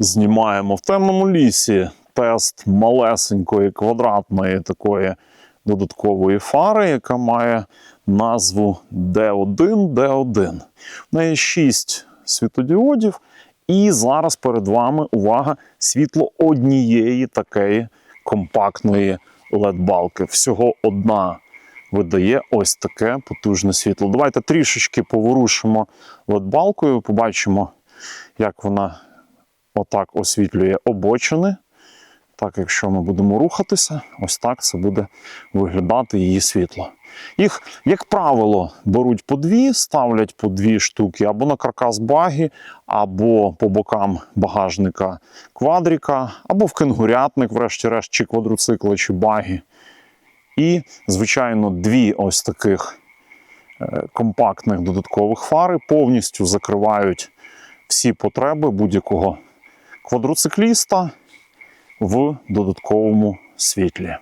Знімаємо в темному лісі тест малесенької квадратної такої додаткової фари, яка має назву D1 D1. В неї 6 світодіодів, і зараз перед вами увага світло однієї такої компактної LED-балки. Всього одна видає ось таке потужне світло. Давайте трішечки поворушимо LED-балкою, побачимо, як вона отак освітлює обочини. Так, якщо ми будемо рухатися, ось так це буде виглядати її світло. Їх, як правило, беруть по дві, ставлять по дві штуки або на каркас багі, або по бокам багажника квадріка, або в кенгурятник, врешті-решт, чи квадроцикла, чи багі. І, звичайно, дві ось таких е, компактних додаткових фари повністю закривають всі потреби будь-якого квадроцикліста в додатковому світлі.